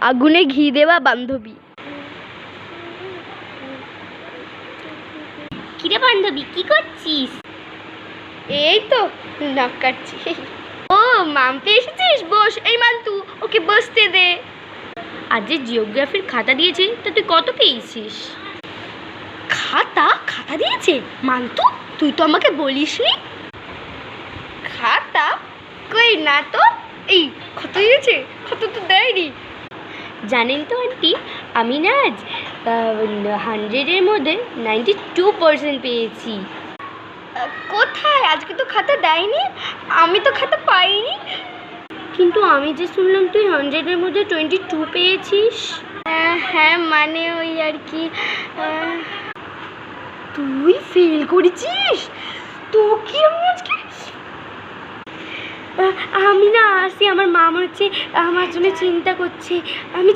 আগুনে ঘি দেওয়া বান্ধবী। কিরে বান্ধবী কি করছিস? এই তো নাক কাটছি। ও মামপি এসেছিস? বস এই মান্তু ওকে বসতে দে। আজ যে জিওগ্রাফির খাতা দিয়েছে তা তুই কত পেয়েছিস? খাতা? খাতা দিয়েছে? মান্তু তুই তো আমাকে বলিসনি। খাতা? কই না তো? এই কত দিয়েছে? কত তো দেয়নি। জানেন তো আন্টি? আমি না আজ হান্ড্রেডের মধ্যে নাইনটি টু পার্সেন্ট পেয়েছি। কোথায়? আজকে তো খাতা দেয়নি। আমি তো খাতা পাইনি। কিন্তু আমি যে শুনলাম তুই হান্ড্রেডের মধ্যে টোয়েন্টি টু পেয়েছিস। হ্যাঁ হ্যাঁ মানে ওই আর কি তুই ফেল করেছিস? তো কি আমি আজকে আমি না আসি আমার মা মনে হচ্ছে আমার জন্য চিন্তা করছে। আমি